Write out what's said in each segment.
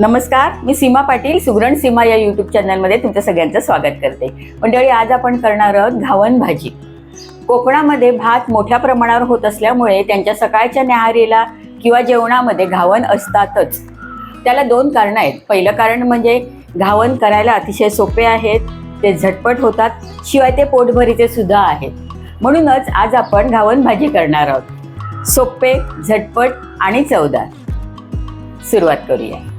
नमस्कार मी सीमा पाटील सुगरण सीमा या यूट्यूब चॅनलमध्ये तुमचं सगळ्यांचं स्वागत करते. मंडळी आज आपण करणार आहोत घावन भाजी. कोकणामध्ये भात मोठ्या प्रमाणावर होत असल्यामुळे त्यांच्या सकाळच्या न्याहारीला किंवा जेवणामध्ये घावन असतातच. त्याला दोन कारणं आहेत. पहिलं कारण म्हणजे घावन करायला अतिशय सोपे आहेत ते झटपट होतात शिवाय ते पोटभरीचे सुद्धा आहेत. म्हणूनच आज आपण घावन भाजी करणार आहोत. सोपे झटपट आणि चवदार. सुरुवात करूया.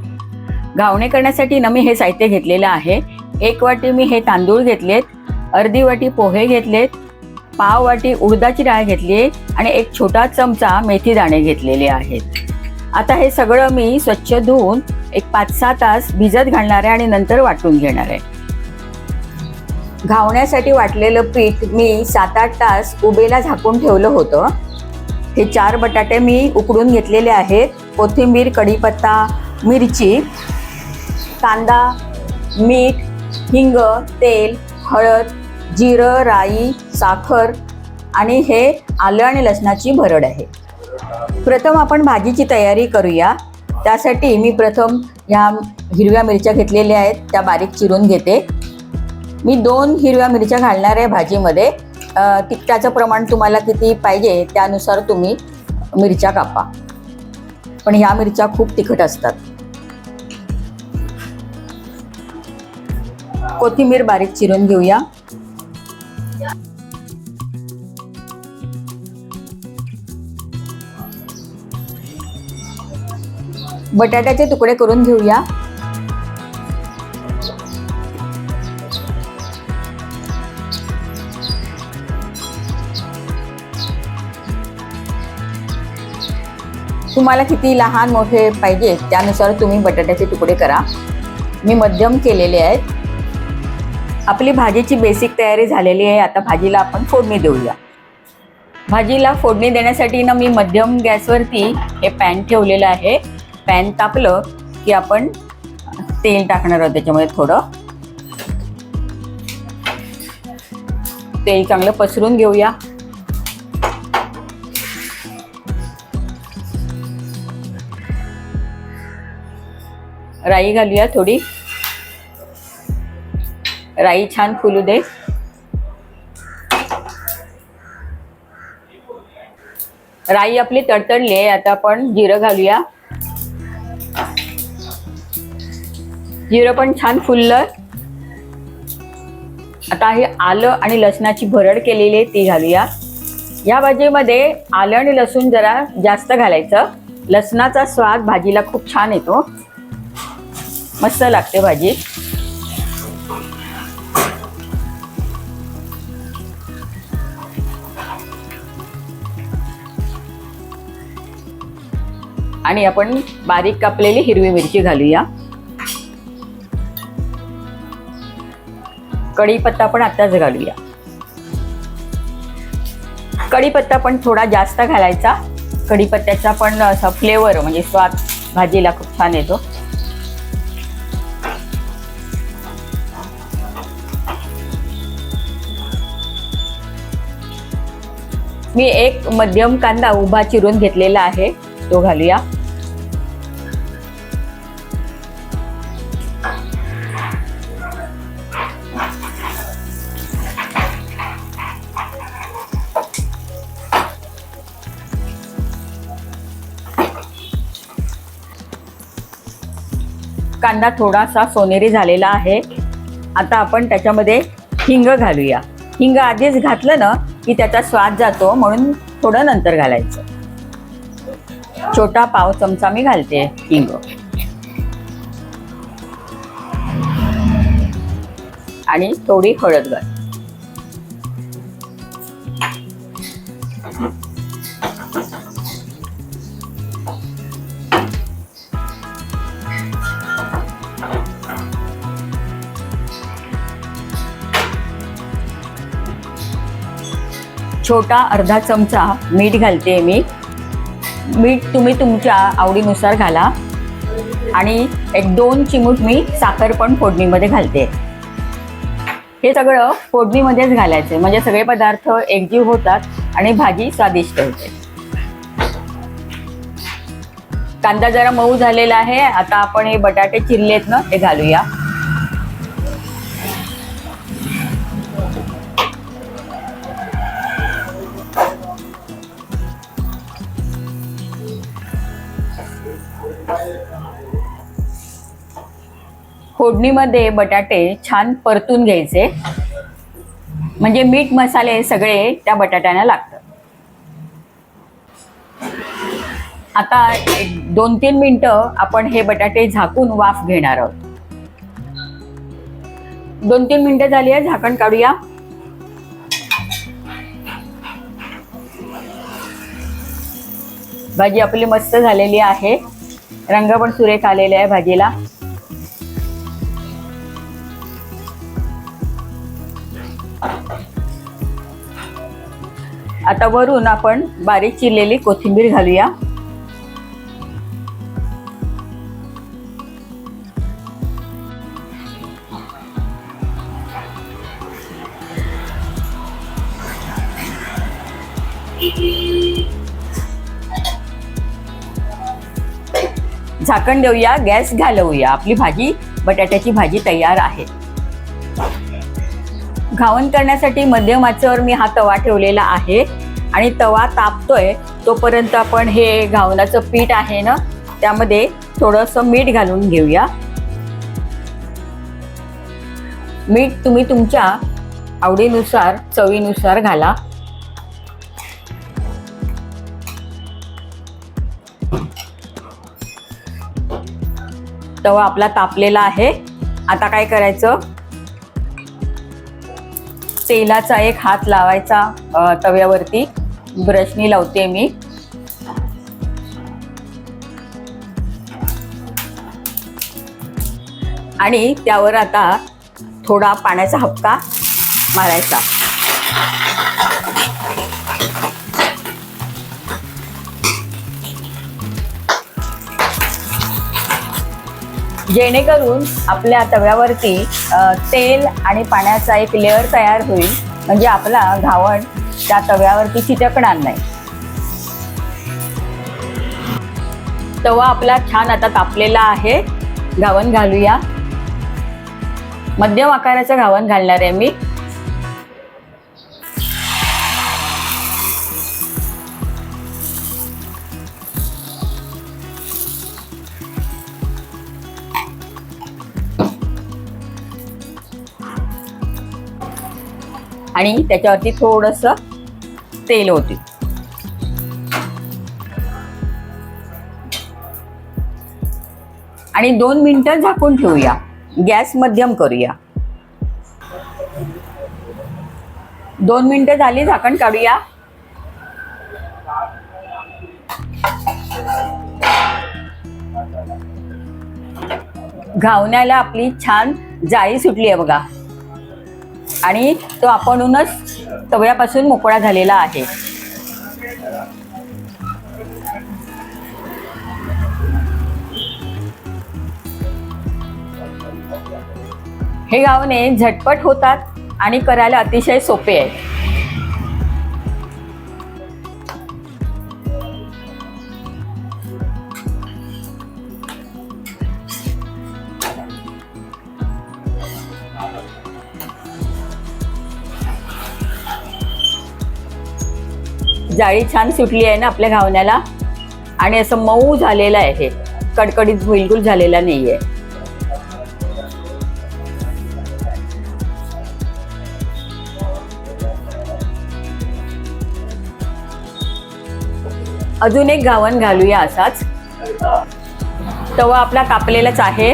घावणे करण्यासाठी ना मी हे साहित्य घेतलेलं आहे. एक वाटी मी हे तांदूळ घेतलेत अर्धी वाटी पोहे घेतलेत पाव वाटी उडदाची डाळ घेतली आहे आणि एक छोटा चमचा मेथी दाणे घेतलेले आहेत. आता हे सगळं मी स्वच्छ धुवून एक पाच सहा तास भिजत घालणार आहे आणि नंतर वाटून घेणार आहे. घावण्यासाठी वाटलेलं पीठ मी सात आठ तास उबेला झाकून ठेवलं होतं. हे चार बटाटे मी उकडून घेतलेले आहेत. कोथिंबीर कढीपत्ता मिरची कांदा मीठ हिंग तेल हळद जिरं राई साखर आणि हे आलं आणि लसणाची भरड आहे. प्रथम आपण भाजीची तयारी करूया. त्यासाठी मी प्रथम ह्या हिरव्या मिरच्या घेतलेल्या आहेत त्या बारीक चिरून घेते. मी दोन हिरव्या मिरच्या घालणार आहे भाजीमध्ये. तिखटाचं प्रमाण तुम्हाला किती पाहिजे त्यानुसार तुम्ही मिरच्या कापा. पण ह्या मिरच्या खूप तिखट असतात. कोथिंबीर बारीक चिरून घेऊया. बटाट्याचे तुकडे करून घेऊया. तुम्हाला किती लहान मोठे पाहिजे त्यानुसार तुम्ही बटाट्याचे तुकडे करा. मी मध्यम केलेले आहेत. आपली भाजीची बेसिक तयारी झालेली आहे. आता भाजीला आपण फोडणी देऊया. भाजीला फोडणी देण्यासाठी ना मी मध्यम गॅसवरती हे पॅन ठेवलेलं आहे. पॅन तापलं की आपण तेल टाकणार आहोत त्याच्यामध्ये थोडं. तेल चांगलं पसरून घेऊया. राई घालूया थोडी. राई छान फुलू दे. राई आपली तडतडली आहे आता आपण जिरं घालूया. जिरं पण छान फुललं. आता हे आलं आणि लसणाची भरड केलेली आहे ती घालूया. या भाजीमध्ये आलं आणि लसूण जरा जास्त घालायचं. लसणाचा स्वाद भाजीला खूप छान येतो. मस्त लागते भाजी. आणि आपण बारीक कापलेली हिरवी मिरची घालूया. कढीपत्ता पण आत्ताच घालूया. कढीपत्ता पण थोडा जास्त घालायचा. कढीपत्त्याचा पण असा फ्लेवर म्हणजे स्वाद भाजीला खूप छान येतो. मी एक मध्यम कांदा उभा चिरून घेतलेला आहे. तो घालूया. कांदा थोडासा सोनेरी झालेला आहे. आता आपण त्याच्यामध्ये हिंग घालूया. हिंग आधीच घातलं ना की त्याचा स्वाद जातो म्हणून थोडं नंतर घालायचं. छोटा पाव चमचा मी घालते. हिंग आणि थोडी हळद घाल. छोटा अर्धा चमचा मीठ घालते मी. मीठ तुम्ही तुमच्या आवडीनुसार घाला. आणि एक दोन चिमूट मी साखर पण फोडणीमध्ये घालते. हे सगळं फोडणीमध्येच घालायचे. म्हणजे सगळे पदार्थ एकजीव होतात आणि भाजी स्वादिष्ट होते. कांदा जरा मऊ झालेला आहे. आता आपण हे बटाटे चिरलेत ना ते घालूया. फोडणीमध्ये बटाटे छान परतून घ्यायचे. म्हणजे मीठ मसाले सगळे त्या बटाट्याला लागतात आता एक दोन तीन मिनिटं आपण हे बटाटे झाकून वाफ घेणार आहोत. दोन तीन मिनिटं झाली आहे झाकण काढूया. भाजी आपली मस्त झालेली आहे. रंग पण सुरेख आलेले आहे भाजीला. आता वरून आपण बारीक चिरलेली कोथिंबीर घालूया. झाकण देऊया गॅस घालवूया. आपली भाजी बटाट्याची भाजी तयार आहे. घावण करण्यासाठी मध्यम आचेवर मी हा तवा ठेवलेला आहे. आणि तवा तापतोय तोपर्यंत आपण हे घावणाचं पीठ आहे ना त्यामध्ये थोडंसं मीठ घालून घेऊया. मीठ तुम्ही तुमच्या आवडीनुसार चवीनुसार घाला. तवा आपला तापलेला आहे. आता काय करायचं? तेलाचा एक हात लावायचा तव्यावरती. ब्रशनी लावते मी. आणि त्यावर आता थोडा पाण्याचा हपका मारायचा. जेणेकरून आपल्या तव्यावरती तेल आणि पाण्याचा एक लेअर तयार होईल. म्हणजे आपला घावण त्या तव्यावरती चिटकणार नाही. तवा आपला छान आता तापलेला आहे. घावण घालूया. मध्यम आकाराचं घावण घालणार आहे मी. आणि त्याच्यावरती थोडस तेल होते आणि दोन मिनिटं झाकून ठेवूया. गॅस मध्यम करूया. दोन मिनिटं झाली झाकण काढूया. घावण्याला आपली छान जाळी सुटली आहे बघा. आणि तो आपणूनच तव्यापासून मोकळा झालेला आहे. हे गावणे झटपट होतात आणि करायला अतिशय सोपे आहे. जाळी छान सुटली आहे ना आपल्या घावण्याला. आणि असं मऊ झालेलं आहे. कडकडीत बिलकुल झालेला नाहीये. अजून एक घावण घालूया असाच. तवा आपला कापलेलाच आहे.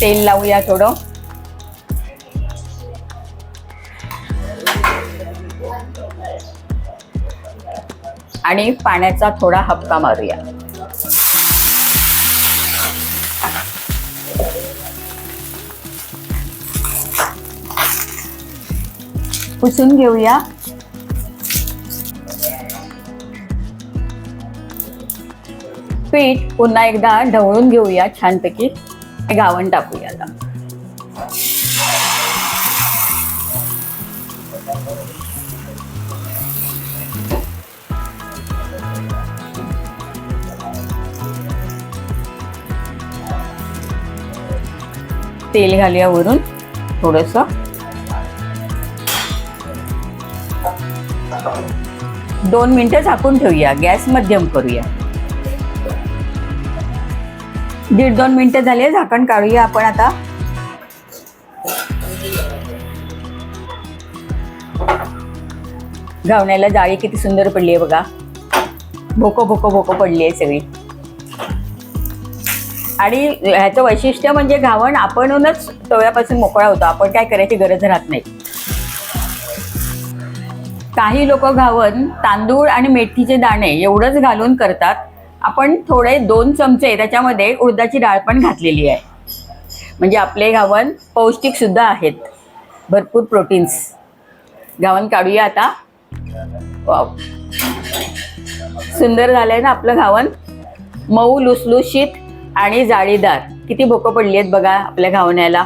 तेल लावूया थोडं. आणि पाण्याचा थोडा हपका मारूया. पुसून घेऊया. पीठ पुन्हा एकदा ढवळून घेऊया छानपैकी. गावण टाकूया तेल घालूया वरून थोडंसं. दोन मिनिटं झाकून ठेवूया गॅस मध्यम करूया. दीड दोन मिनिटं झाले झाकण काढूया आपण आता. घावण्याला जाळी किती सुंदर पडली आहे बघा. भोको भोको भोको पडली आहे सगळी. आणि ह्याचं वैशिष्ट्य म्हणजे घावण आपणच तव्यापासून मोकळा होतो. आपण काय करायची गरज राहत नाही. काही लोक घावन तांदूळ आणि मेथीचे दाणे एवढंच घालून करतात. आपण थोडे दोन चमचे त्याच्यामध्ये उडदाची डाळ पण घातलेली आहे. म्हणजे आपले घावन पौष्टिक सुद्धा आहेत. भरपूर प्रोटीन्स. घावन काढूया आता. वाव. सुंदर झालंय ना आपलं घावन मऊ लुसलुशीत. आणि जाळीदार. किती भोकं पडली आहेत बघा आपल्या घावण्याला.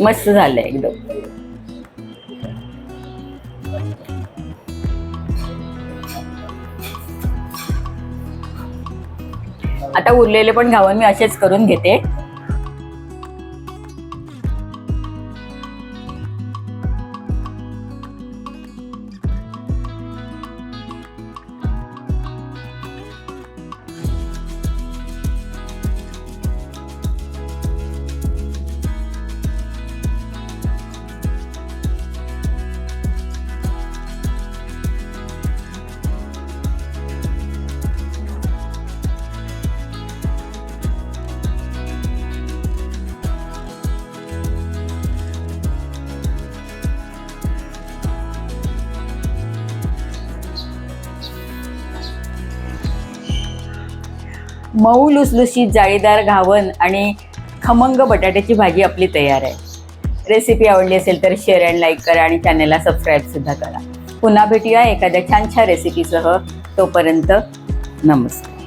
मस्त झालंय एकदम. आता उरलेले पण घावन मी असेच करून घेते. मऊ लुसलुशीत जाळीदार घावन आणि खमंग बटाट्याची भाजी आपली तयार आहे. रेसिपी आवडली असेल तर शेअर अँड लाईक करा आणि चॅनलला सबस्क्राईबसुद्धा करा. पुन्हा भेटूया एखाद्या छान छान रेसिपीसह तोपर्यंत नमस्कार.